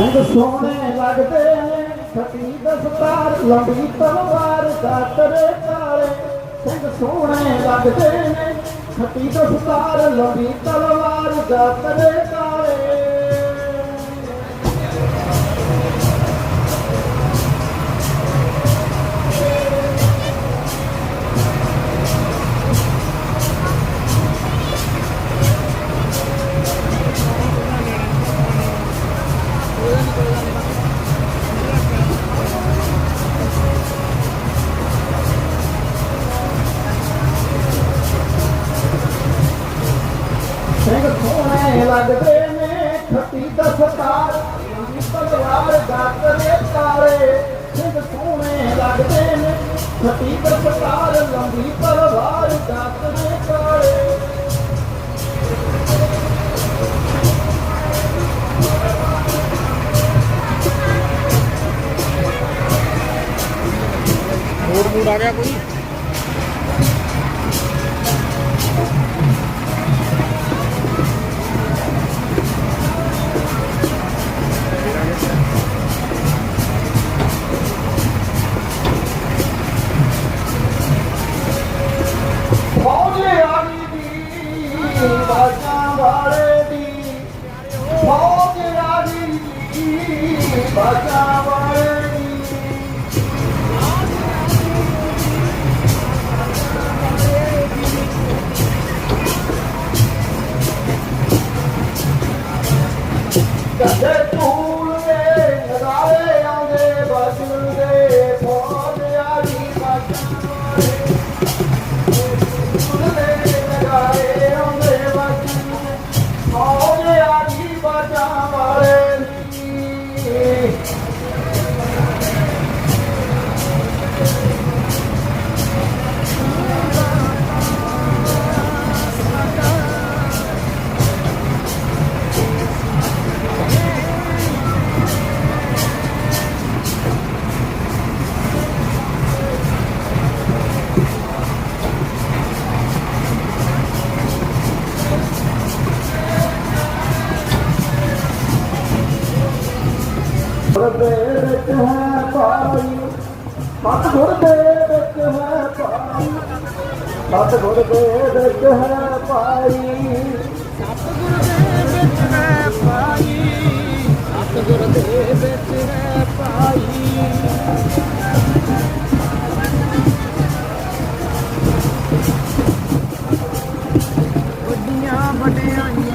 ਸਿੰਘ ਸੋਹਣੇ ਲੱਗਦੇ ਨੇ ਖੱਟੀ ਦਸਤਾਰ ਲੰਬੀ ਤਲਵਾਰ ਦਾਤਰੇ ਕਾਲੇ ਸਿੰਘ ਸੋਹਣੇ ਲੱਗਦੇ ਨੇ ਖੱਟੀ ਦਸਤਾਰ ਲੰਬੀ ਤਲਵਾਰ ਦਾਤਰੇ ਲੱਗਦੇ ਨੇ ਖੱਟੀ ਦਸਤਾਰ ਲੰਬੀ ਤਲਵਾਰ ਦਾਤਰੇ ਕਾਲੇ ਮੋੜ ਮੋੜ ਆ ਗਿਆ ਕੋਈ ਗੁਰ ਦੇ ਵਿੱਚ ਹੈ ਭਾਈ ਸਤਿਗੁਰ ਦੇ ਵਿੱਚ ਹੈ ਭਾਈ ਸਤਿਗੁਰ ਦੇ ਵਿੱਚ ਹੈ ਭਾਈ ਸਤਿਗੁਰ ਦੇ ਵਿੱਚ ਹੈ ਭਾਈ ਵੱਡੀਆਂ ਵਡਿਆਈਆਂ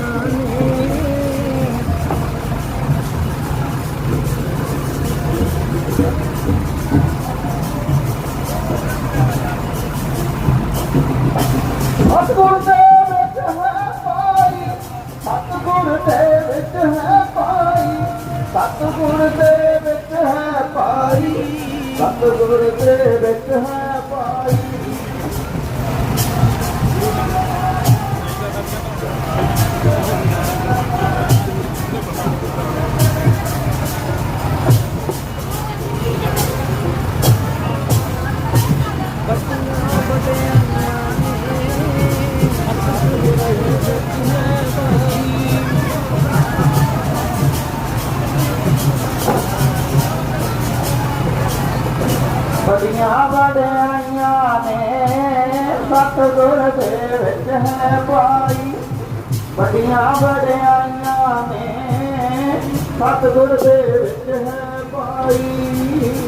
ਵਡਿਆਈਆਂ ਨੇ ਸਤਿਗੁਰ ਦੇ ਵਿੱਚ ਹੈ ਭਾਈ ਵੱਡੀਆਂ ਵਡਿਆਈਆਂ ਨੇ, ਸਤਿਗੁਰ ਦੇ ਵਿੱਚ ਹੈ ਭਾਈ।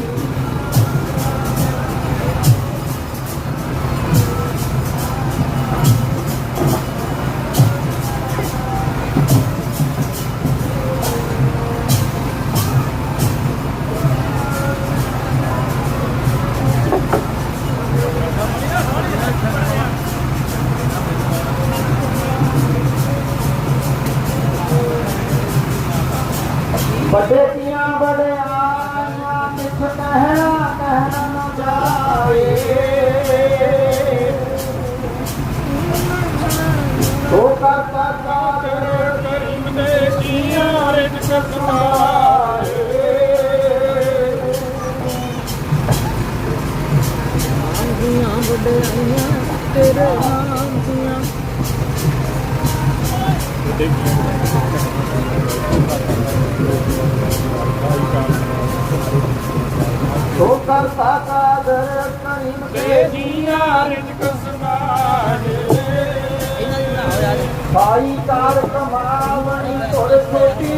ਕਰਤਾ ਕਾਦਰ ਕਰੀਮ ਤੇ ਜੀਆ ਰਿਜ਼ਕ ਸਮਾਏ ਇਹਨਾਂ ਦਾ ਹੋਇਆ। ਭਾਈ ਕਾਰ ਕਮਾਵਣੀ ਤੁਰ ਛੋਟੀ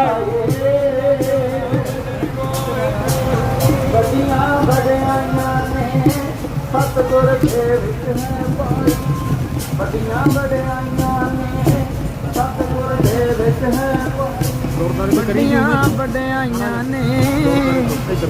ਸਤਿਗੁਰ ਦੇ ਵਿੱਚ ਹੈ। ਪਾਈ ਵੱਡੀਆਂ ਵਡਿਆਈਆਂ ਨੇ ਸਤਿਗੁਰ ਦੇ ਵਿੱਚ ਹੈ ਪਾਈ ਵੱਡੀਆਂ ਵੱਡਿਆਈਆਂ ਨੇ ਸੱਚ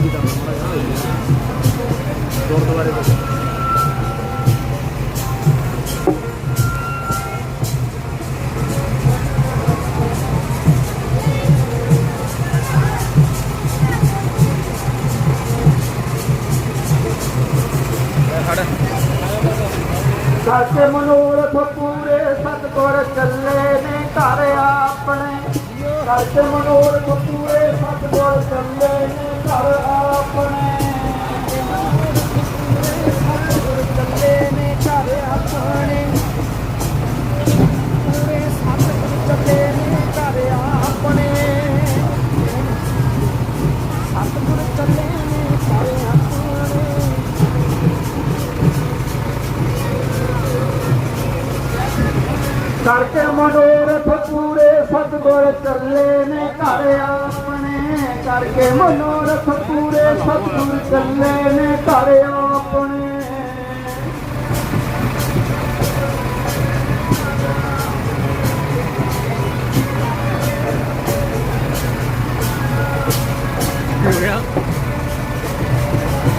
ਸਤਿਗੁਰ ਚੱਲੇ ਨੇ ਘਰ ਆਪਣੇ ਕਰਕੇ ਮਨੋਰਥ ਪੂਰੇ ਸਤਿਗੁਰ ਚੱਲੇ ਨੇ ਘਰ ਆਪਣੇ।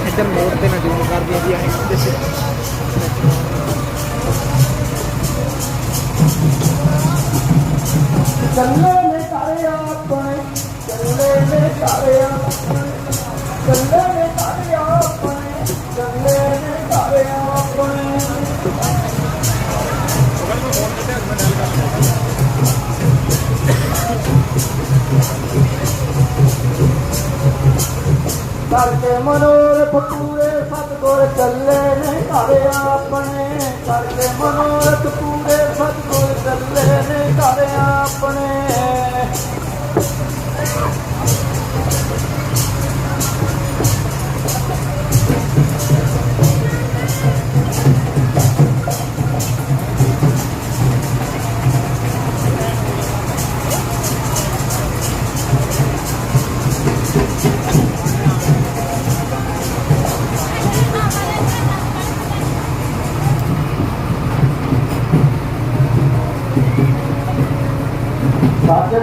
ਇੱਧਰ ਮੋੜ ਤੇ ਨਾ ਜੂਮ ਕਰ ਦਿਆ ਜੀ, ਆਏ ਦੇਖੋ ਚੱਲੇ ਨੇ ਘਰ ਆਪਣੇ ਚੱਲੇ ਨੇ ਘਰ ਆਪਣੇ ਚੱਲੇ ਨੇ ਘਰ ਆਪਣੇ ਚੱਲੇ ਨੇ ਘਰ ਆਪਣੇ ਕਰਕੇ ਮਨੋਰਥ ਪੂਰੇ ਸਤਿਗੁਰ ਚੱਲੇ ਨੇ ਘਰ ਆਪਣੇ ਕਰਕੇ ਮਨੋਰਥ ਪੂਰੇ ਸਤਿਗੁਰ ਚੱਲੇ ਨੇ ਘਰ ਆਪਣੇ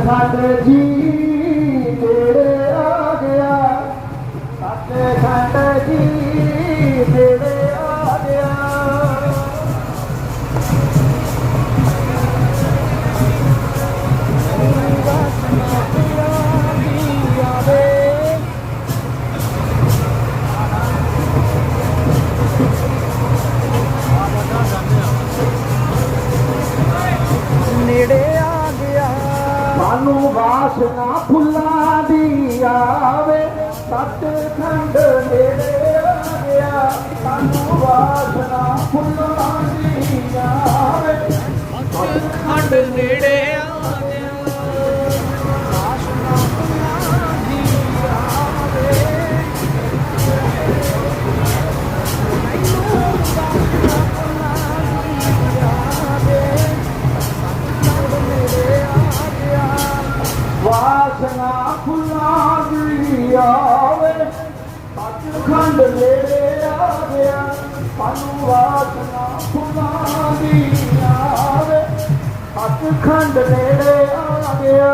acredito. ਸੱਚ ਨੇੜੇ ਆ ਗਿਆ ਸਾਨੂੰ ਵਾਸਨਾ ਫੁੱਲਾਂ ਦੀ ਆਵੇ ਸੱਚ ਖੰਡ ਨੇੜੇ ਆ ਗਿਆ।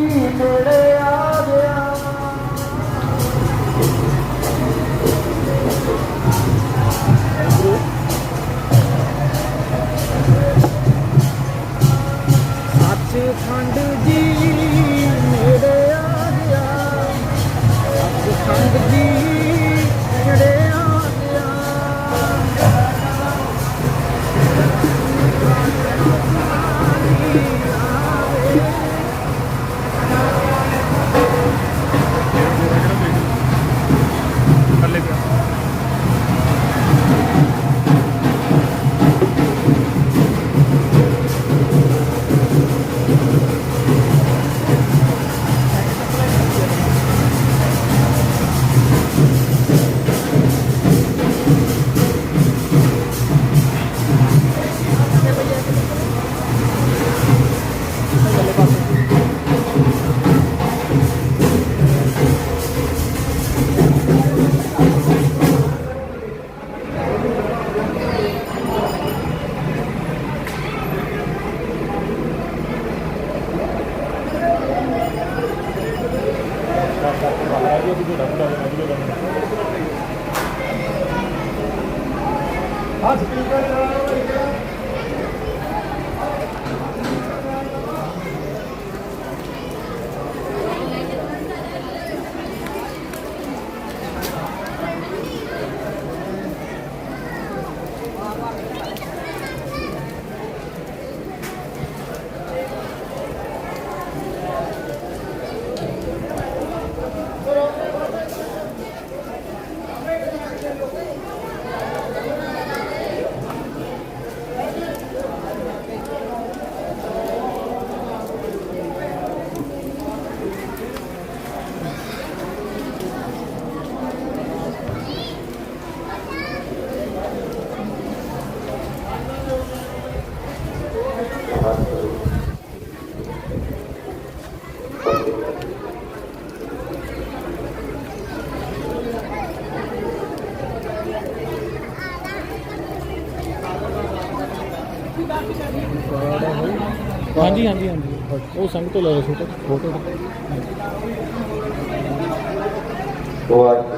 嗯好的好 हो सांगतो लगेच फोटो फोटो